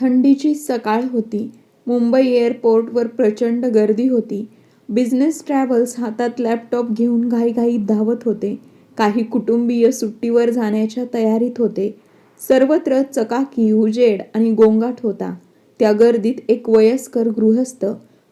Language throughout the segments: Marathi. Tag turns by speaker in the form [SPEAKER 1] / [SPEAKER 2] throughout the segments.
[SPEAKER 1] थंडीची सकाळ होती. मुंबई एअरपोर्टवर प्रचंड गर्दी होती. बिझनेस ट्रॅव्हल्स हातात लॅपटॉप घेऊन घाईघाईत धावत होते. काही कुटुंबीय सुट्टीवर जाण्याच्या तयारीत होते. सर्वत्र चकाकी, उजेड आणि गोंगाट होता. त्या गर्दीत एक वयस्कर गृहस्थ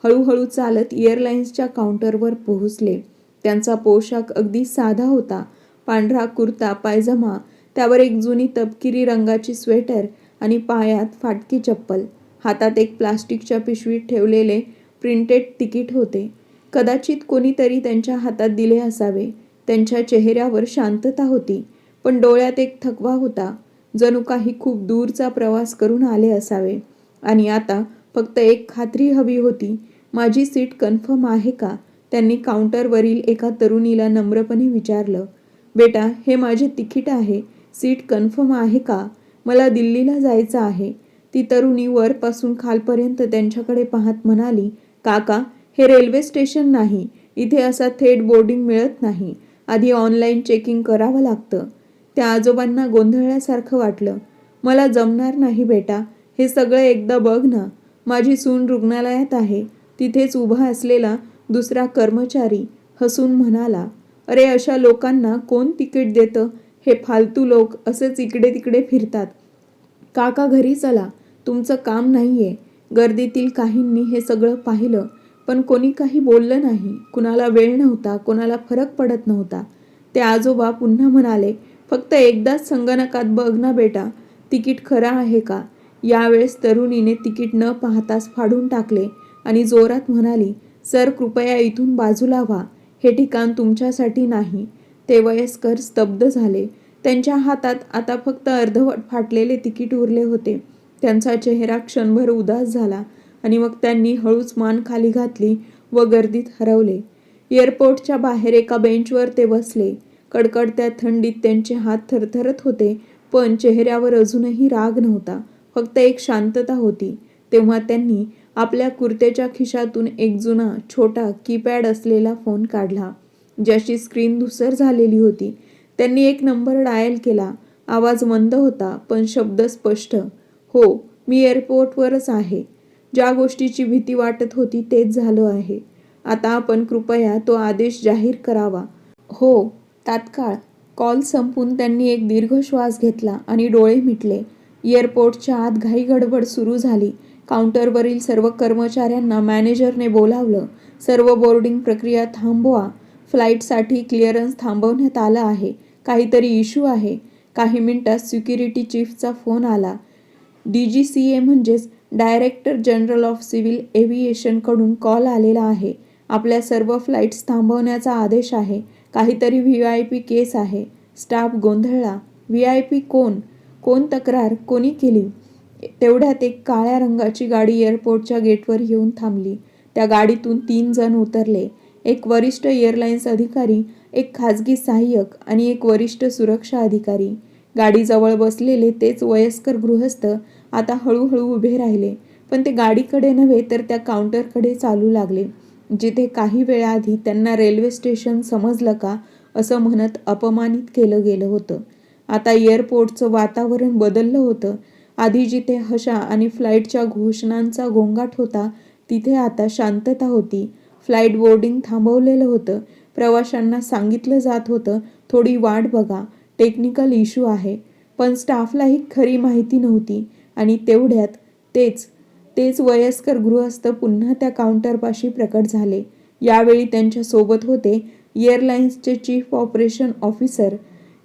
[SPEAKER 1] हळूहळू चालत एअरलाइन्सच्या काउंटरवर पोहोचले. त्यांचा पोशाख अगदी साधा होता. पांढरा कुर्ता पायजमा, त्यावर एक जुनी तपकिरी रंगाची स्वेटर आणि पायात फाटकी चप्पल. हातात एक प्लास्टिकच्या पिशवीत ठेवलेले प्रिंटेड तिकीट होते. कदाचित कोणीतरी त्यांच्या हातात दिले असावे. त्यांच्या चेहऱ्यावर शांतता होती, पण डोळ्यात एक थकवा होता. जणू काही खूप दूरचा प्रवास करून आले असावे आणि आता फक्त एक खात्री हवी होती. माझी सीट कन्फर्म आहे का? त्यांनी काउंटरवरील एका तरुणीला नम्रपणे विचारलं. बेटा, हे माझे तिकीट आहे. सीट कन्फर्म आहे का? मला दिल्लीला जायचं आहे. ती तरुणी वरपासून खालपर्यंत त्यांच्याकडे पाहत म्हणाली, काका, हे रेल्वे स्टेशन नाही. इथे असा थेट बोर्डिंग मिळत नाही. आधी ऑनलाईन चेकिंग करावं लागतं. त्या आजोबांना गोंधळल्यासारखं वाटलं. मला जमणार नाही बेटा. हे सगळं एकदा बघ ना. माझी सून रुग्णालयात आहे. तिथेच उभा असलेला दुसरा कर्मचारी हसून म्हणाला, अरे अशा लोकांना कोण तिकीट देतं? हे फालतू लोक असेच इकडे तिकडे फिरतात. काका घरी चला. तुमचं काम नाहीये. गर्दीतील काहींनी हे सगळं पाहिलं, पण कोणी काही बोललं नाही. कुणाला वेळ नव्हता, कोणाला फरक पडत नव्हता. ते आजोबा पुन्हा म्हणाले, फक्त एकदाच संगणकात बघ ना बेटा, तिकीट खरं आहे का? यावेळेस तरुणीने तिकीट न पाहताच फाडून टाकले आणि जोरात म्हणाली, सर कृपया इथून बाजूला व्हा. हे ठिकाण तुमच्यासाठी नाही. ते वयस्कर स्तब्ध झाले. त्यांच्या हातात आता फक्त अर्धवट फाटलेले तिकीट उरले होते. त्यांचा चेहरा क्षणभर उदास झाला आणि मग त्यांनी हळूच मान खाली घातली व गर्दीत हरवले. एअरपोर्टच्या बाहेर एका बेंचवर ते बसले. कडकडत्या थंडीत त्यांचे हात थरथरत होते, पण चेहऱ्यावर अजूनही राग नव्हता. फक्त एक शांतता होती. तेव्हा त्यांनी आपल्या कुर्त्याच्या खिशातून एक जुना, छोटा कीपॅड असलेला फोन काढला, ज्याची स्क्रीन धुसर झालेली होती. त्यांनी एक नंबर डायल केला. आवाज मंद होता, पण शब्द स्पष्ट. हो, मी एअरपोर्टवरच आहे. ज्या गोष्टीची भीती वाटत होती तेच झालं आहे. आता आपण कृपया तो आदेश जाहीर करावा. हो, तात्काळ. कॉल संपून त्यांनी एक दीर्घ श्वास घेतला आणि डोळे मिटले. एअरपोर्टच्या आत घाईगडबड सुरू झाली. काउंटरवरील सर्व कर्मचाऱ्यांना मॅनेजरने बोलावलं. सर्व बोर्डिंग प्रक्रिया थांबवा. फ्लाईटसाठी क्लिअरन्स थांबवण्यात आलं आहे. काहीतरी इश्यू आहे. काही मिनटात सिक्युरिटी चीफचा फोन आला. डी जी सी ए म्हणजेच डायरेक्टर जनरल ऑफ सिव्हिल एव्हिएशनकडून कॉल आलेला आहे. आपल्या सर्व फ्लाईट्स थांबवण्याचा आदेश आहे. काहीतरी व्ही आय पी केस आहे. स्टाफ गोंधळला. व्ही आय पी कोण? कोण तक्रार कोणी केली? तेवढ्यात एक काळ्या रंगाची गाडी एअरपोर्टच्या गेटवर येऊन थांबली. त्या गाडीतून तीन जण उतरले. एक वरिष्ठ एअरलाइन्स अधिकारी, एक खाजगी सहाय्यक आणि एक वरिष्ठ सुरक्षा अधिकारी. गाडीजवळ बसलेले तेच वयस्कर गृहस्थ आता हळूहळू उभे राहिले. पण ते गाडीकडे नव्हे तर त्या काउंटरकडे चालू लागले, जिथे काही वेळाआधी त्यांना रेल्वे स्टेशन समजलं का असं म्हणत अपमानित केलं गेलं होतं. आता एअरपोर्टचं वातावरण बदललं होतं. आधी जिथे हशा आणि फ्लाईटच्या घोषणांचा गोंगाट होता, तिथे आता शांतता होती. फ्लाईट बोर्डिंग थांबवलेलं होतं. प्रवाशांना सांगितलं जात होतं, थोडी वाट बघा, टेक्निकल इश्यू आहे. पण स्टाफलाही खरी माहिती नव्हती आणि तेवढ्यात तेच, तेच वयस्कर गृहस्थ पुन्हा त्या काउंटरपाशी प्रकट झाले. यावेळी त्यांच्यासोबत होते एअरलाइन्सचे chief operation officer,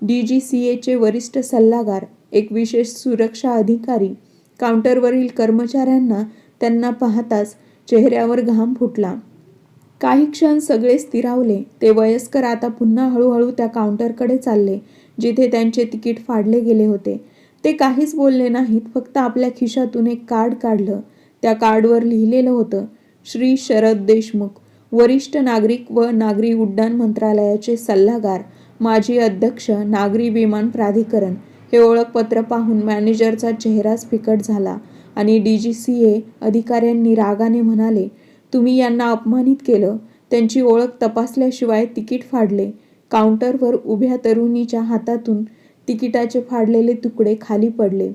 [SPEAKER 1] D G C एचे वरिष्ठ सल्लागार, एक विशेष सुरक्षा अधिकारी. काउंटरवरील कर्मचाऱ्यांना त्यांना पाहताच चेहऱ्यावर घाम फुटला. काही क्षण सगळे स्थिरावले. ते वयस्कर आता पुन्हा हळूहळू त्या काउंटरकडे चालले, जिथे त्यांचे तिकीट फाडले गेले होते. ते काहीच बोलले नाहीत. फक्त आपल्या खिशातून एक कार्ड काढलं. त्या कार्डवर लिहिलेलं होतं, श्री. शरद देशमुख, वरिष्ठ नागरिक व नागरी उड्डाण मंत्रालयाचे सल्लागार, माजी अध्यक्ष, नागरी विमान प्राधिकरण. हे ओळखपत्र पाहून मॅनेजरचा चेहराच फिकट झाला आणि डी जी सी ए अधिकाऱ्यांनी रागाने म्हणाले, तुम्ही यांना अपमानित केलं. त्यांची ओळख तपासल्याशिवाय तिकीट फाडले. काउंटरवर उभ्या तरुणीच्या हातातून तिकिटाचे फाडलेले तुकडे खाली पडले.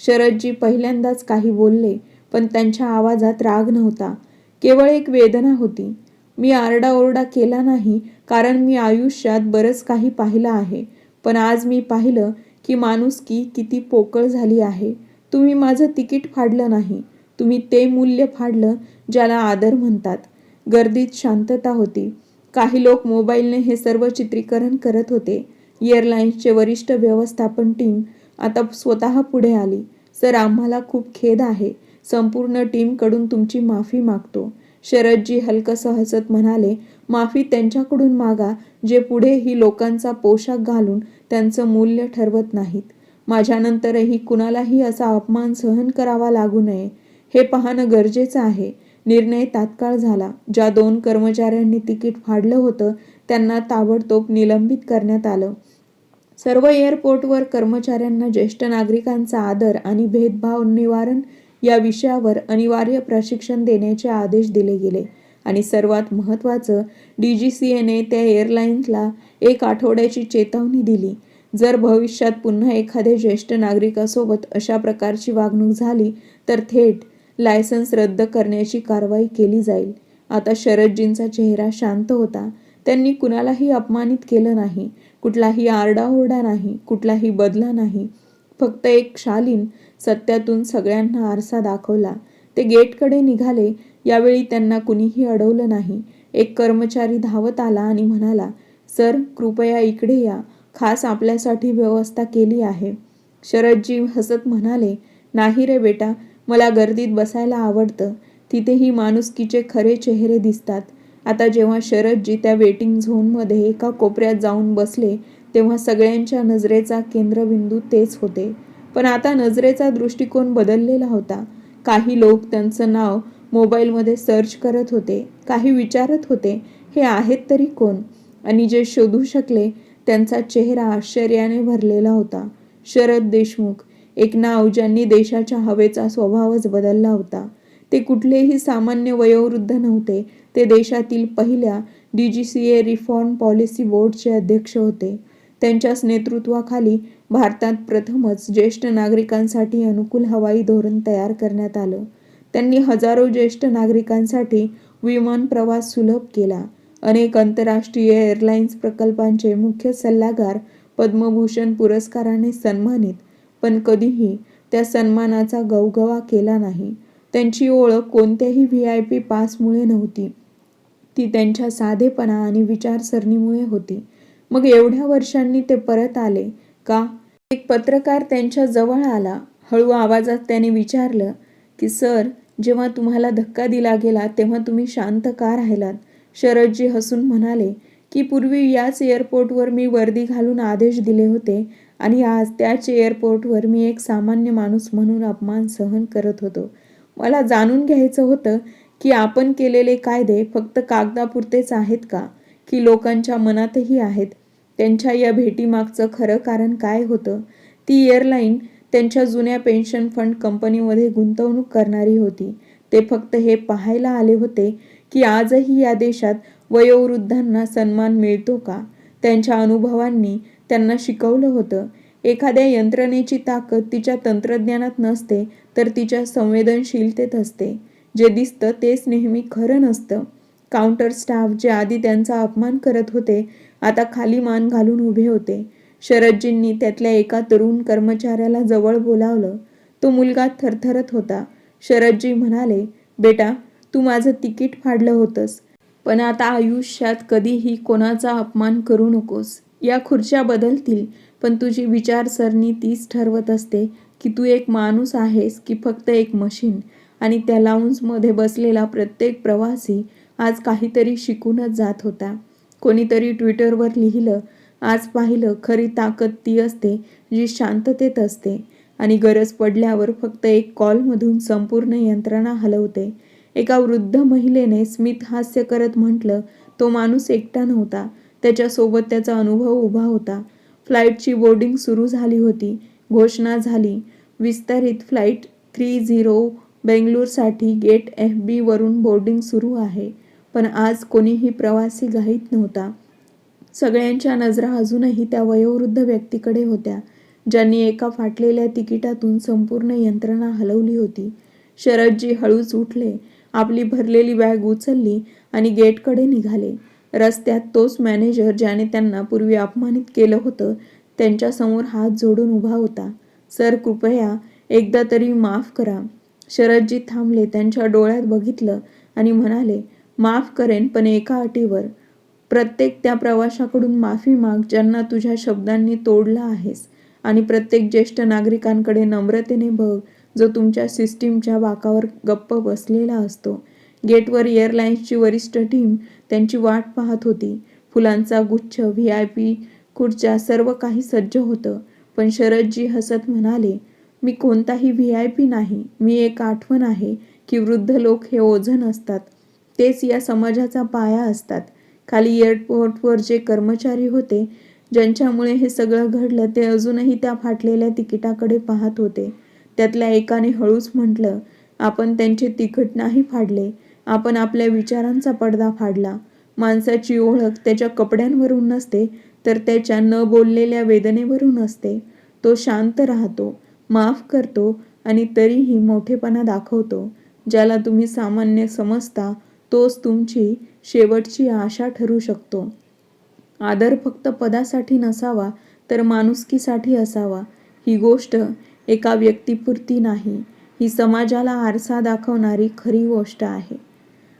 [SPEAKER 1] शरदजी पहिल्यांदाच काही बोलले पण त्यांच्या आवाजात राग नव्हता केवळ एक वेदना होती मी आरडाओरडा केला नाही कारण मी आयुष्यात बरंच काही पाहिलं आहे पण आज मी पाहिलं की माणुसकी किती पोकळ झाली आहे तुम्ही माझं तिकीट फाडलं नाही तुम्ही ते मूल्य फाडलं ज्याला आदर म्हणतात. गर्दीत शांतता होती. काही लोक मोबाईलने हे सर्व चित्रीकरण करत होते. एअरलाईन्सचे वरिष्ठ व्यवस्थापन टीम आता स्वतः पुढे आली. सर आम्हाला खूप खेद आहे. संपूर्ण टीमकडून तुमची माफी मागतो. शरदजी हलकसं हसत म्हणाले माफी त्यांच्याकडून मागा जे पुढेही लोकांचा पोशाख घालून त्यांचं मूल्य ठरवत नाहीत. माझ्यानंतरही कुणालाही असा अपमान सहन करावा लागू नये. हे पाहणं गरजेचं आहे. निर्णय तात्काळ झाला. ज्या दोन कर्मचाऱ्यांनी तिकीट फाडलं होतं त्यांना ताबडतोब निलंबित करण्यात आलं. सर्व एअरपोर्टवर कर्मचाऱ्यांना ज्येष्ठ नागरिकांचा आदर आणि भेदभाव निवारण या विषयावर अनिवार्य प्रशिक्षण देण्याचे आदेश दिले गेले. आणि सर्वात महत्त्वाचं डी जी सी एने त्या एअरलाईन्सला एक आठवड्याची चेतावणी दिली. जर भविष्यात पुन्हा एखाद्या ज्येष्ठ नागरिकासोबत अशा प्रकारची वागणूक झाली तर थेट लायसन्स रद्द करण्याची कारवाई केली जाईल. आता शरदजींचा चेहरा शांत होता. त्यांनी कुणालाही अपमानित केलं नाही. कुठलाही आरडाओरडा नाही. कुठलाही बदला नाही. फक्त एक शालीन सत्यातून सगळ्यांना आरसा दाखवला. ते गेटकडे निघाले. यावेळी त्यांना कुणीही अडवलं नाही. एक कर्मचारी धावत आला आणि म्हणाला सर कृपया इकडे या. खास आपल्यासाठी व्यवस्था केली आहे. शरदजी हसत म्हणाले नाही रे बेटा. मला गर्दीत बसायला आवडतं. तिथेही माणुसकीचे खरे चेहरे दिसतात. आता जेव्हा शरदजी त्या वेटिंग झोनमध्ये एका कोपऱ्यात जाऊन बसले तेव्हा सगळ्यांच्या नजरेचा केंद्रबिंदू तेच होते. पण आता नजरेचा दृष्टिकोन बदललेला होता. काही लोक त्यांचं नाव मोबाईलमध्ये सर्च करत होते काही विचारत होते हे आहेत तरी कोण? आणि जे शोधू शकले त्यांचा चेहरा आश्चर्याने भरलेला होता. शरद देशमुख एक नाव ज्यांनी देशाच्या हवेचा स्वभावच बदलला होता. ते कुठलेही सामान्य वयोवृद्ध नव्हते. ते देशातील पहिल्या D G C A reform policy बोर्डचे अध्यक्ष होते. त्यांच्याच नेतृत्वाखाली भारतात प्रथमच ज्येष्ठ नागरिकांसाठी अनुकूल हवाई धोरण तयार करण्यात आलं. त्यांनी हजारो ज्येष्ठ नागरिकांसाठी विमान प्रवास सुलभ केला. अनेक आंतरराष्ट्रीय एअरलाइन्स प्रकल्पांचे मुख्य सल्लागार पद्मभूषण पुरस्काराने सन्मानित पण कधीही त्या सन्मानाचा गवगवा केला नाही. त्यांची ओळख कोणत्याही व्ही आय पी पासमुळे नव्हती. ती त्यांच्या साधेपणा आणि विचारसरणीमुळे होती. मग एवढ्या वर्षांनी ते परत आले का? एक पत्रकार त्यांच्या जवळ आला. हळू आवाजात त्याने विचारलं की सर जेव्हा तुम्हाला धक्का दिला गेला तेव्हा तुम्ही शांत का राहिलात? शरदजी हसून म्हणाले की पूर्वी याच एअरपोर्टवर मी वर्दी घालून आदेश दिले होते आणि आज त्याच एअरपोर्टवर मी एक सामान्य माणूस म्हणून अपमान सहन करत होतो. मला जाणून घ्यायचं होतं की आपण केलेले कायदे फक्त कागदापुरतेच आहेत का? की लोकांच्या मनातही आहेत? त्यांच्या या भेटीमागचं खरं कारण काय होतं? ती एअरलाईन त्यांच्या जुन्या पेन्शन फंड कंपनीमध्ये गुंतवणूक करणारी होती. ते फक्त हे पाहायला आले होते की आजही या देशात वयोवृद्धांना सन्मान मिळतो का? त्यांच्या अनुभवांनी त्यांना शिकवलं होतं. एखाद्या यंत्रणेची ताकद तिच्या तंत्रज्ञानात नसते तर तिच्या संवेदनशीलतेत असते. जे दिसतं तेच नेहमी खरं नसतं. काउंटर स्टाफ जे आधी त्यांचा अपमान करत होते आता खाली मान घालून उभे होते. शरदजींनी त्यातल्या एका तरुण कर्मचाऱ्याला जवळ बोलावलं. तो मुलगा थरथरत होता. शरदजी म्हणाले बेटा तू माझं तिकीट फाडलं होतंस पण आता आयुष्यात कधीही कोणाचा अपमान करू नकोस. या खुर्च्या बदलतील. पण तुझी विचारसरणी तीच ठरवत असते की तू एक माणूस आहेस की फक्त एक मशीन. आणि त्या लाऊन्समध्ये बसलेला प्रत्येक प्रवासी आज काहीतरी शिकूनच जात होता. कोणीतरी ट्विटरवर लिहिलं आज पाहिलं खरी ताकद ती असते जी शांततेत असते. आणि गरज पडल्यावर फक्त एक कॉलमधून संपूर्ण यंत्रणा हलवते. एका वृद्ध महिलेने स्मित हास्य करत म्हटलं तो माणूस एकटा नव्हता. त्याच्यासोबत त्याचा अनुभव उभा होता. फ्लाईटची बोर्डिंग सुरू झाली होती. घोषणा झाली. विस्तारित फ्लाईट थ्री झिरो बेंगलोरसाठी गेट एफ बीवरून बोर्डिंग सुरू आहे. पण आज कोणीही प्रवासी घाईत नव्हता. सगळ्यांच्या नजरा अजूनही त्या वयोवृद्ध व्यक्तीकडे होत्या ज्यांनी एका फाटलेल्या तिकिटातून संपूर्ण यंत्रणा हलवली होती. शरदजी हळूच उठले. आपली भरलेली बॅग उचलली आणि गेटकडे निघाले. रस्त्यात तोच मॅनेजर ज्याने त्यांना पूर्वी अपमानित केलं होतं त्यांच्यासमोर हात जोडून उभा होता. सर कृपया एकदा तरी माफ करा. शरदजी थांबले त्यांच्या डोळ्यात बघितलं आणि म्हणाले माफ करेन पण एका अटीवर. प्रत्येक त्या प्रवाशाकडून माफी माग ज्यांना तुझ्या शब्दांनी तोडला आहेस. आणि प्रत्येक ज्येष्ठ नागरिकांकडे नम्रतेने बघ जो तुमच्या सिस्टीमच्या बाकावर गप्प बसलेला असतो. गेटवर एअरलाईन्सची वरिष्ठ टीम त्यांची वाट पाहत होती. फुलांचा गुच्छ व्ही आय पी खुर्च्या सर्व काही सज्ज होतं. पण शरदजी हसत म्हणाले मी कोणताही व्ही आय पी नाही. मी एक आठवण आहे की वृद्ध लोक हे ओझन असतात तेच या समाजाचा पाया असतात. खाली एअरपोर्टवर जे कर्मचारी होते ज्यांच्यामुळे हे सगळं घडलं ते अजूनही त्या फाटलेल्या तिकिटाकडे पाहत होते. त्यातल्या एकाने हळूच म्हटलं आपण त्यांचे तिकीट नाही फाडले. आपण आपल्या विचारांचा पडदा फाडला. माणसाची ओळख त्याच्या कपड्यांवरून नसते तर त्याच्या न बोललेल्या वेदनेवरून असते. तो शांत राहतो माफ करतो आणि तरीही मोठेपणा दाखवतो. ज्याला तुम्ही सामान्य समजता तोच तुमची शेवटची आशा ठरू शकतो. आदर फक्त पदासाठी नसावा तर माणुसकीसाठी असावा. ही गोष्ट एका व्यक्तीपुरती नाही. ही समाजाला आरसा दाखवणारी खरी गोष्ट आहे.